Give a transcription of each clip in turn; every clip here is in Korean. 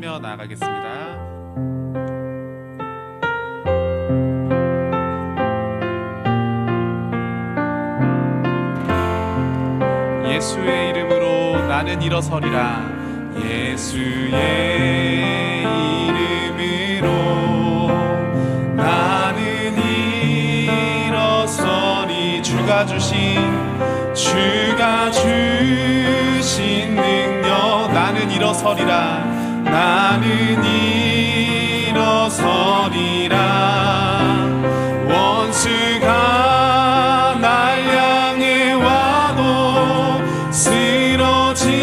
찬양하며 나아가겠습니다. 예수의 이름으로 나는 일어서리라. 예수의 이름으로 나는 일어서리. 주가 주신 주가 주신 능력 나는 일어서리라 나는 일어서리라. 원수가 날 향해 와도 쓰러지지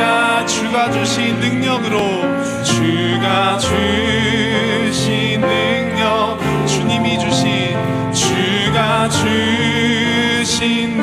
않 주가 주신 능력으로 주가 주신 능력. 주님이 주신 주가 주신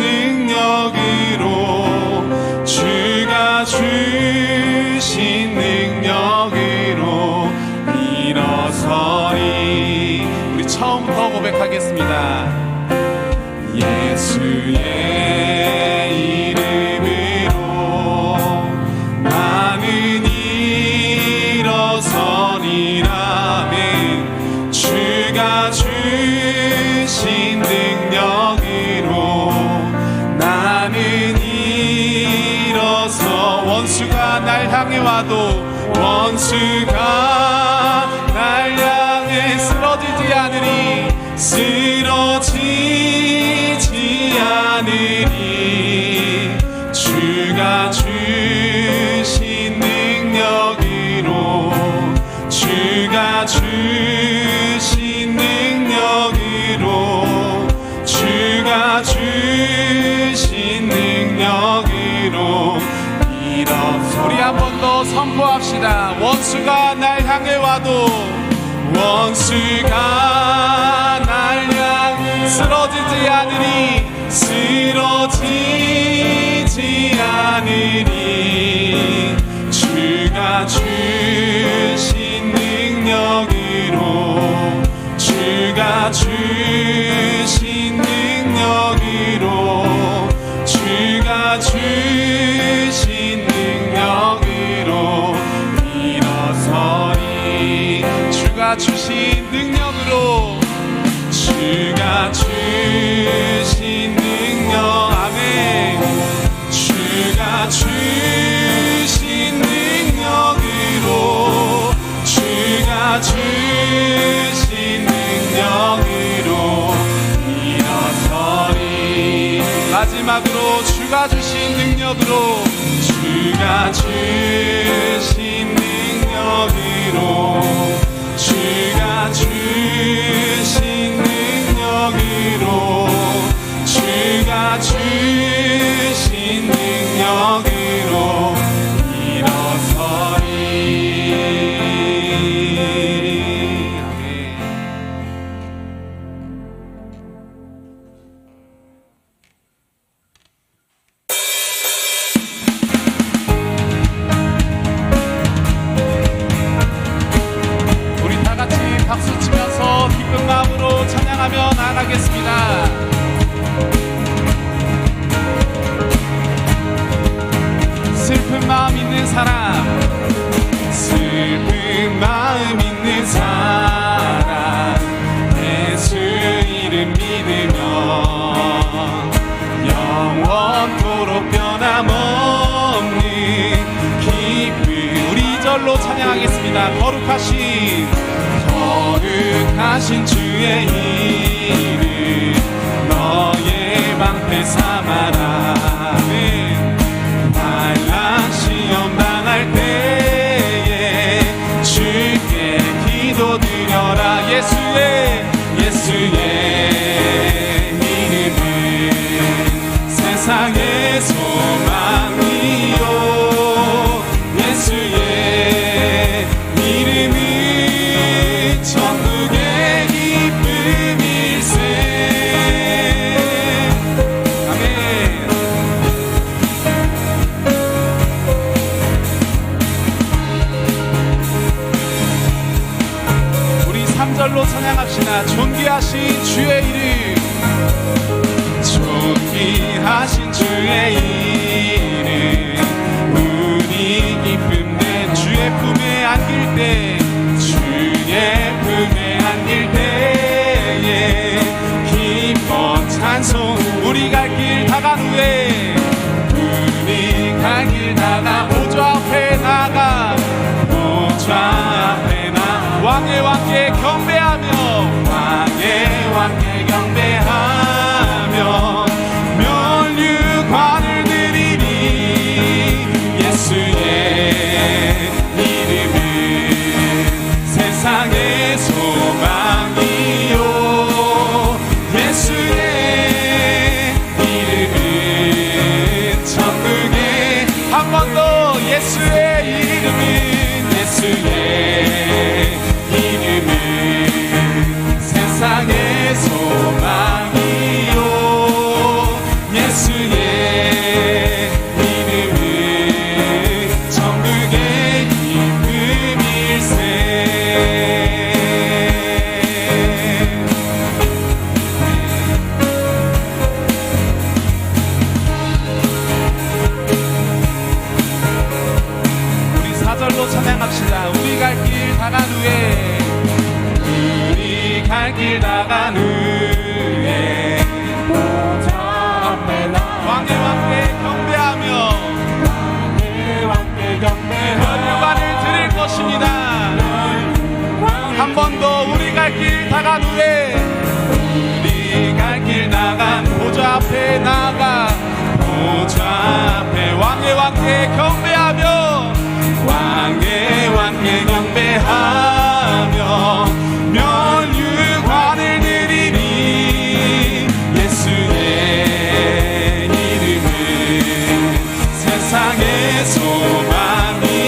향해 와도 원수가 날 향해 쓰러지지 않으리 쓰러지지 않으리 원수가 날 향해 와도 원수가 날 향해 쓰러지지 않으리 쓰러지지 않으리 주가 주신 능력으로 주가 주신 능력으로 주가 주신 주가 주신 능력. 아멘. 주가 주신 능력으로 주가 주신 능력으로 일어서리. 마지막으로 주가 주신 능력으로 주가 주신 능력으로 주가 주신 능력으로 주가 주신 능력 찬양하겠습니다. 거룩하신 거룩하신 주의 이름 너의 방패 삼아라 주의 이름. 존귀하신 주의 이름. resuma-me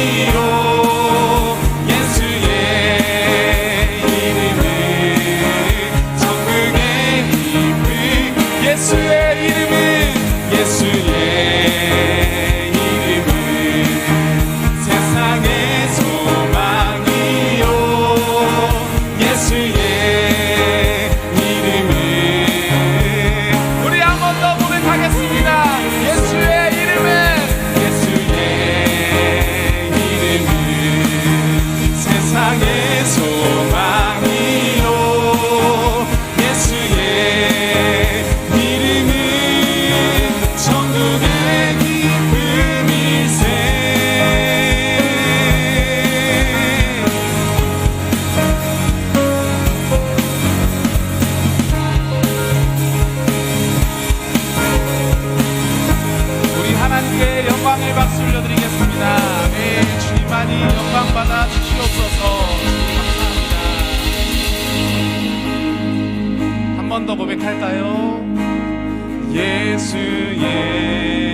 번 더 고백할까요? 예수 예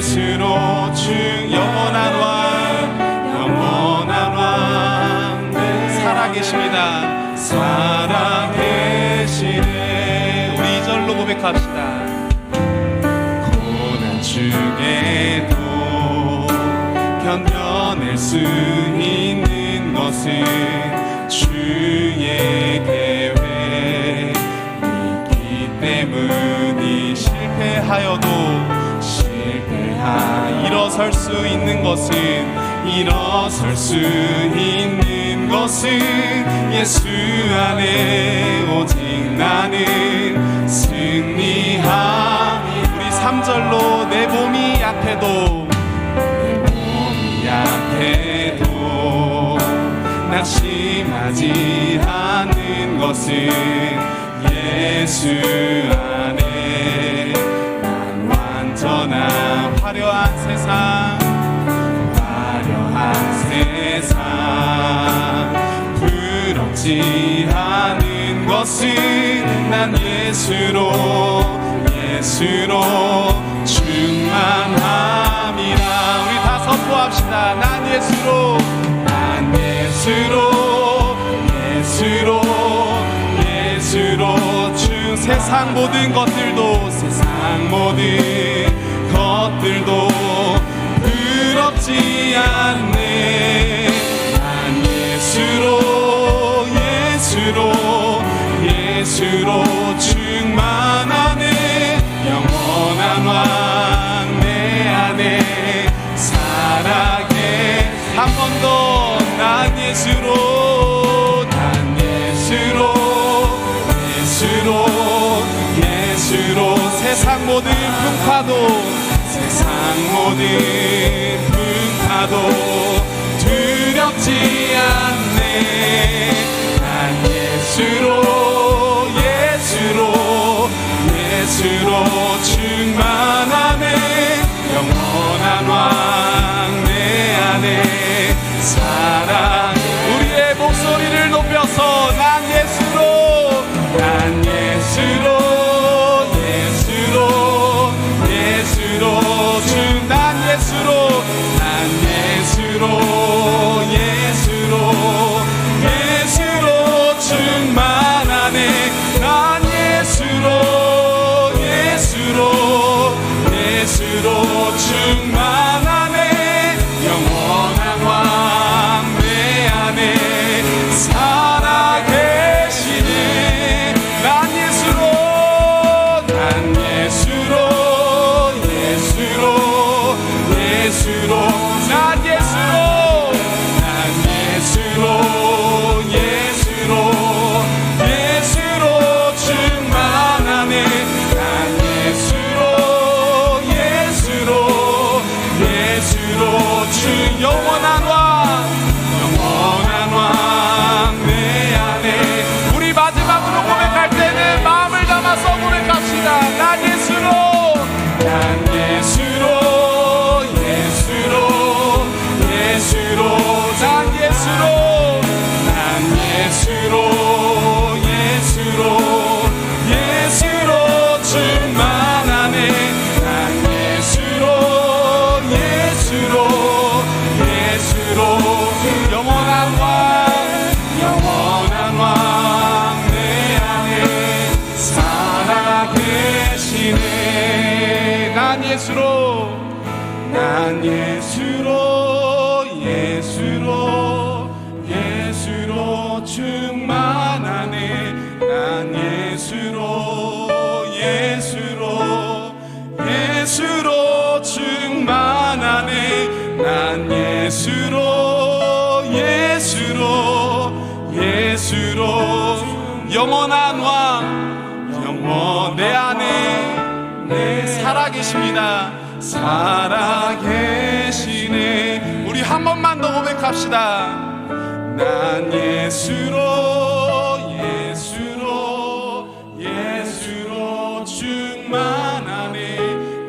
예수로 충 영원한 왕 영원한 왕. 네, 살아계십니다. 살아계시네. 우리 이절로 고백합시다. 고난 중에도 견뎌낼 수 있는 것은 주의 계획. 있기 때문이 실패하여도 실패하 일어설 수 있는 것은 일어설 수 있는 것은 예수 안에 오직 나는 승리함이 우리 3절로 내 몸이 약해도 내 몸이 약해도 낙심하지 않는 것은 예수 안에 세상. 화려한 세상. 부럽지 않은 것은 난 예수로 예수로 충만함이라. 우리 다 선포합시다. 난 예수로 난 예수로 예수로 예수로. 주 세상 모든 것들도 세상 모든 것들도 부럽지 않네. 난 예수로 예수로 예수로 충만하네. 영원한 왕 내 안에 살아계 한 번 더 난 예수로 난 예수로 예수로 예수로. 세상 모든 풍파도 세상 모든 풍파도 두렵지 않네. 난 예수로 예수로 예수로 충만 예수 난 예수로 예수로 예수로 충만하네. 난 예수로 예수로 예수로 충만하네. 난 예수로 예수로 예수로 영원한 왕 영원 내 안에 내 살아계십니다. 우리 한 번만 더 고백합시다. 난 예수로 예수로 예수로 충만하네.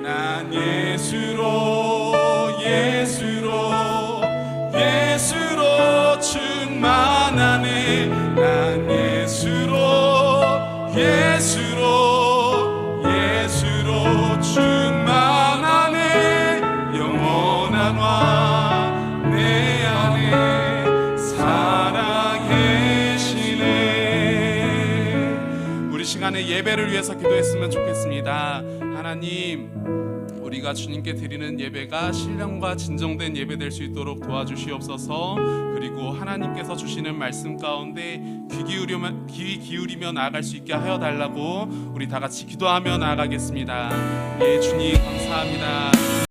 난 예수로 예수로 예수로 충만하네. 난 예수로 예. 충만하네. 영원한 왕. 시간에 예배를 위해서 기도했으면 좋겠습니다 하나님 우리가 주님께 드리는 예배가 신령과 진정된 예배 될 수 있도록 도와주시옵소서. 그리고 하나님께서 주시는 말씀 가운데 귀 기울이며 귀 기울이며 나아갈 수 있게 하여 달라고 우리 다 같이 기도하며 나아가겠습니다. 예, 주님 감사합니다.